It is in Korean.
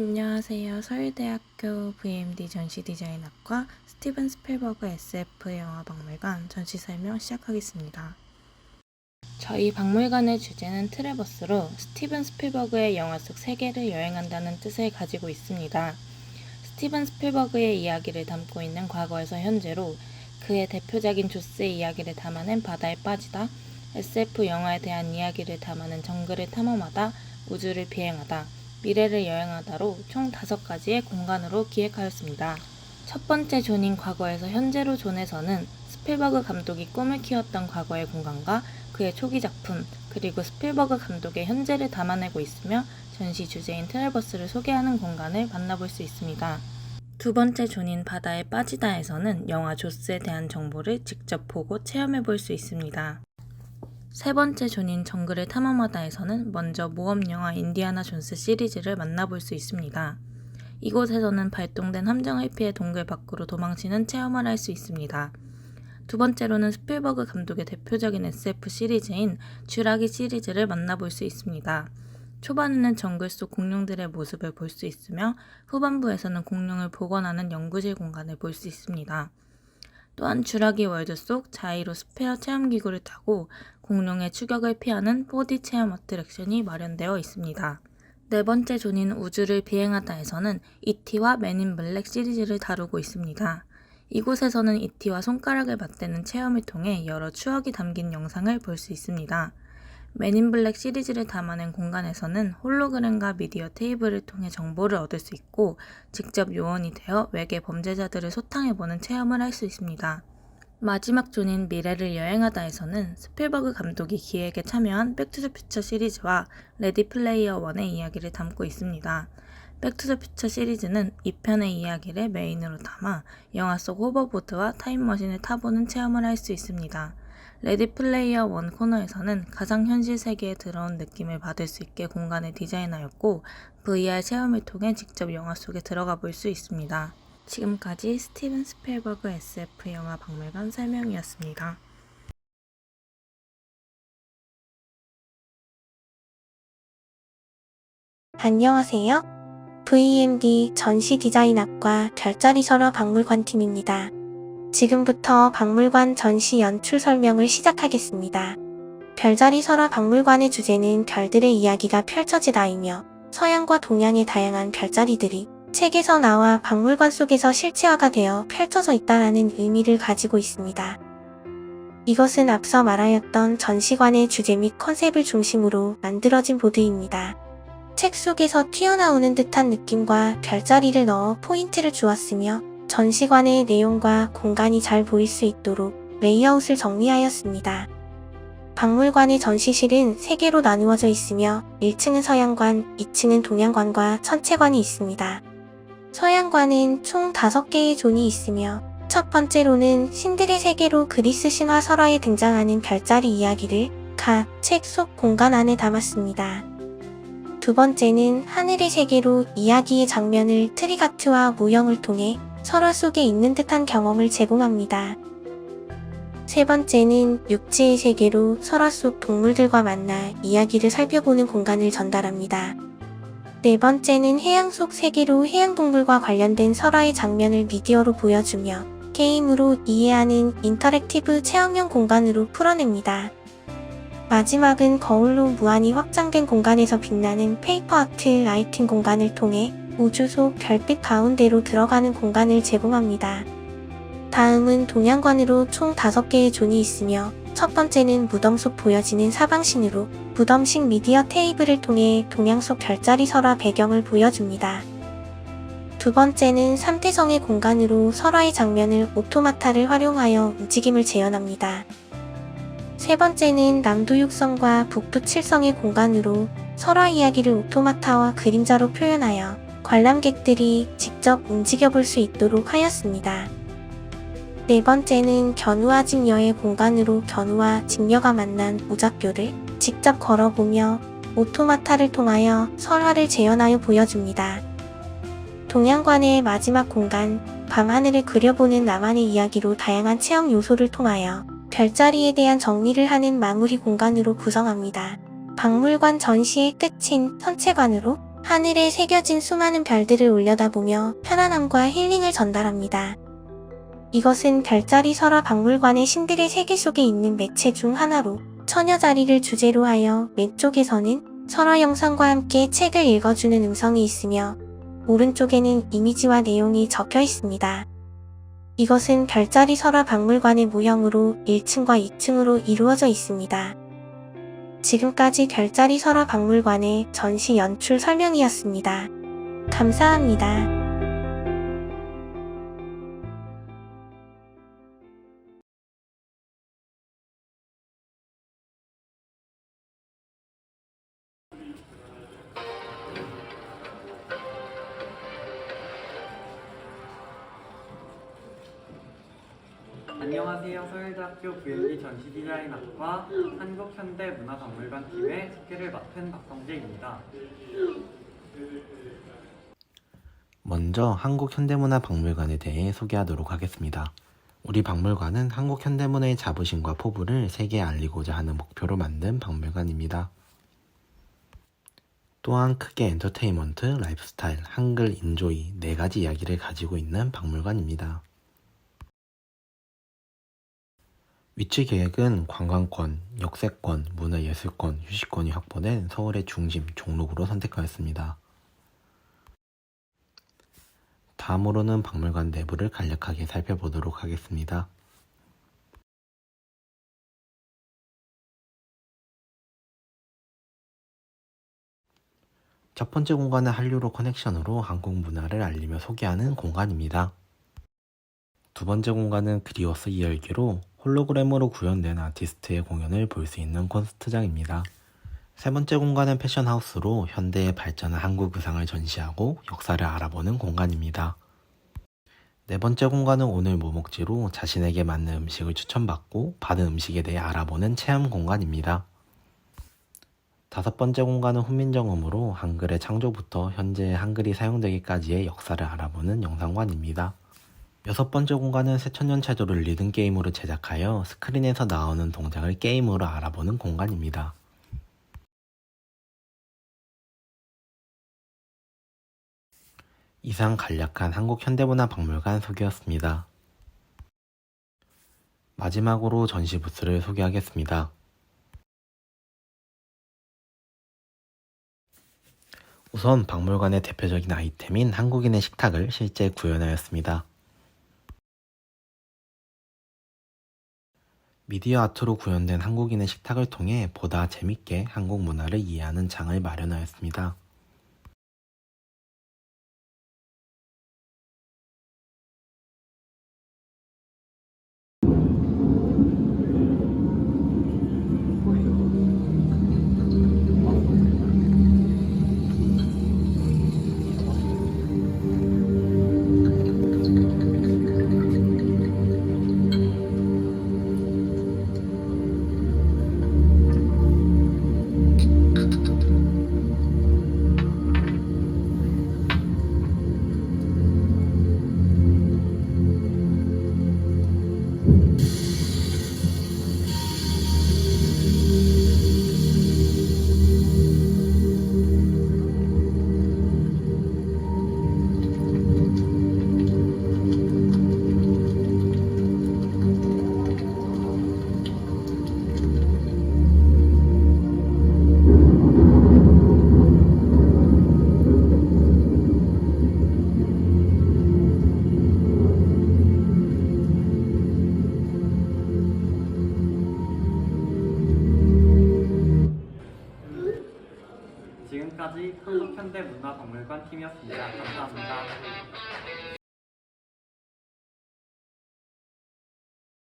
안녕하세요. 서울대학교 VMD 전시디자인학과 스티븐 스필버그 SF 영화박물관 전시 설명 시작하겠습니다. 저희 박물관의 주제는 트래버스로 스티븐 스필버그의 영화 속 세계를 여행한다는 뜻을 가지고 있습니다. 스티븐 스필버그의 이야기를 담고 있는 과거에서 현재로 그의 대표작인 조스의 이야기를 담아낸 바다에 빠지다, SF 영화에 대한 이야기를 담아낸 정글을 탐험하다, 우주를 비행하다, 미래를 여행하다로 총 다섯 가지의 공간으로 기획하였습니다. 첫 번째 존인 과거에서 현재로 존에서는 스필버그 감독이 꿈을 키웠던 과거의 공간과 그의 초기 작품, 그리고 스필버그 감독의 현재를 담아내고 있으며 전시 주제인 트래버스를 소개하는 공간을 만나볼 수 있습니다. 두 번째 존인 바다에 빠지다에서는 영화 조스에 대한 정보를 직접 보고 체험해 볼 수 있습니다. 세 번째 존인 정글을 탐험하다에서는 먼저 모험 영화 인디아나 존스 시리즈를 만나볼 수 있습니다. 이곳에서는 발동된 함정을 피해 동굴 밖으로 도망치는 체험을 할 수 있습니다. 두 번째로는 스필버그 감독의 대표적인 SF 시리즈인 쥐라기 시리즈를 만나볼 수 있습니다. 초반에는 정글 속 공룡들의 모습을 볼 수 있으며 후반부에서는 공룡을 복원하는 연구실 공간을 볼 수 있습니다. 또한 쥐라기 월드 속 자이로 스페어 체험기구를 타고 공룡의 추격을 피하는 4D 체험 어트랙션이 마련되어 있습니다. 네 번째 존인 우주를 비행하다에서는 이티와 맨인 블랙 시리즈를 다루고 있습니다. 이곳에서는 이티와 손가락을 맞대는 체험을 통해 여러 추억이 담긴 영상을 볼 수 있습니다. 맨인 블랙 시리즈를 담아낸 공간에서는 홀로그램과 미디어 테이블을 통해 정보를 얻을 수 있고 직접 요원이 되어 외계 범죄자들을 소탕해보는 체험을 할 수 있습니다. 마지막 존인 미래를 여행하다에서는 스필버그 감독이 기획에 참여한 백투더퓨처 시리즈와 레디 플레이어 1의 이야기를 담고 있습니다. 백투더퓨처 시리즈는 2편의 이야기를 메인으로 담아 영화 속 호버보드와 타임머신을 타보는 체험을 할 수 있습니다. 레디 플레이어 1 코너에서는 가상 현실 세계에 들어온 느낌을 받을 수 있게 공간을 디자인하였고 VR 체험을 통해 직접 영화 속에 들어가 볼 수 있습니다. 지금까지 스티븐 스필버그 SF 영화 박물관 설명이었습니다. 안녕하세요. VMD 전시 디자인학과 별자리 설화 박물관 팀입니다. 지금부터 박물관 전시 연출 설명을 시작하겠습니다. 별자리 설화 박물관의 주제는 별들의 이야기가 펼쳐지다이며 서양과 동양의 다양한 별자리들이 책에서 나와 박물관 속에서 실체화가 되어 펼쳐져 있다는 의미를 가지고 있습니다. 이것은 앞서 말하였던 전시관의 주제 및 컨셉을 중심으로 만들어진 보드입니다. 책 속에서 튀어나오는 듯한 느낌과 별자리를 넣어 포인트를 주었으며 전시관의 내용과 공간이 잘 보일 수 있도록 레이아웃을 정리하였습니다. 박물관의 전시실은 3개로 나누어져 있으며 1층은 서양관, 2층은 동양관과 천체관이 있습니다. 서양관은 총 5개의 존이 있으며 첫 번째로는 신들의 세계로 그리스 신화 설화에 등장하는 별자리 이야기를 각 책 속 공간 안에 담았습니다. 두 번째는 하늘의 세계로 이야기의 장면을 트리가트와 모형을 통해 설화 속에 있는 듯한 경험을 제공합니다. 세 번째는 육지의 세계로 설화 속 동물들과 만나 이야기를 살펴보는 공간을 전달합니다. 네 번째는 해양 속 세계로 해양동물과 관련된 설화의 장면을 미디어로 보여주며 게임으로 이해하는 인터랙티브 체험형 공간으로 풀어냅니다. 마지막은 거울로 무한히 확장된 공간에서 빛나는 페이퍼 아트 라이팅 공간을 통해 우주 속 별빛 가운데로 들어가는 공간을 제공합니다. 다음은 동양관으로 총 5개의 존이 있으며 첫 번째는 무덤 속 보여지는 사방신으로 무덤식 미디어 테이블을 통해 동양 속 별자리 설화 배경을 보여줍니다. 두 번째는 삼태성의 공간으로 설화의 장면을 오토마타를 활용하여 움직임을 재현합니다. 세 번째는 남도 육성과 북부 칠성의 공간으로 설화 이야기를 오토마타와 그림자로 표현하여 관람객들이 직접 움직여 볼 수 있도록 하였습니다. 네 번째는 견우와 직녀의 공간으로 견우와 직녀가 만난 오작교를 직접 걸어보며 오토마타를 통하여 설화를 재현하여 보여줍니다. 동양관의 마지막 공간, 밤하늘을 그려보는 나만의 이야기로 다양한 체험 요소를 통하여 별자리에 대한 정리를 하는 마무리 공간으로 구성합니다. 박물관 전시의 끝인 선체관으로 하늘에 새겨진 수많은 별들을 올려다보며 편안함과 힐링을 전달합니다. 이것은 별자리 설화 박물관의 신들의 세계 속에 있는 매체 중 하나로 처녀자리를 주제로 하여 왼쪽에서는 설화 영상과 함께 책을 읽어주는 음성이 있으며 오른쪽에는 이미지와 내용이 적혀 있습니다. 이것은 별자리 설화 박물관의 모형으로 1층과 2층으로 이루어져 있습니다. 지금까지 별자리 설화 박물관의 전시 연출 설명이었습니다. 감사합니다. 안녕하세요. 서울대학교 VMD 전시디자인학과 한국현대문화박물관 팀의 소개를 맡은 박성재입니다. 먼저 한국현대문화박물관에 대해 소개하도록 하겠습니다. 우리 박물관은 한국 현대문화의 자부심과 포부를 세계에 알리고자 하는 목표로 만든 박물관입니다. 또한 크게 엔터테인먼트, 라이프스타일, 한글, 인조이 네 가지 이야기를 가지고 있는 박물관입니다. 위치 계획은 관광권, 역세권, 문화예술권, 휴식권이 확보된 서울의 중심 종로구로 선택하였습니다. 다음으로는 박물관 내부를 간략하게 살펴보도록 하겠습니다. 첫 번째 공간은 한류로 커넥션으로 한국 문화를 알리며 소개하는 공간입니다. 두 번째 공간은 그리워스 이열기로 홀로그램으로 구현된 아티스트의 공연을 볼 수 있는 콘서트장입니다. 세 번째 공간은 패션하우스로 현대의 발전한 한국 의상을 전시하고 역사를 알아보는 공간입니다. 네 번째 공간은 오늘 뭐 먹지로 자신에게 맞는 음식을 추천받고 받은 음식에 대해 알아보는 체험 공간입니다. 다섯 번째 공간은 훈민정음으로 한글의 창조부터 현재 한글이 사용되기까지의 역사를 알아보는 영상관입니다. 여섯 번째 공간은 새천년 체조를 리듬 게임으로 제작하여 스크린에서 나오는 동작을 게임으로 알아보는 공간입니다. 이상 간략한 한국현대문화박물관 소개였습니다. 마지막으로 전시 부스를 소개하겠습니다. 우선 박물관의 대표적인 아이템인 한국인의 식탁을 실제 구현하였습니다. 미디어 아트로 구현된 한국인의 식탁을 통해 보다 재밌게 한국 문화를 이해하는 장을 마련하였습니다. 지금까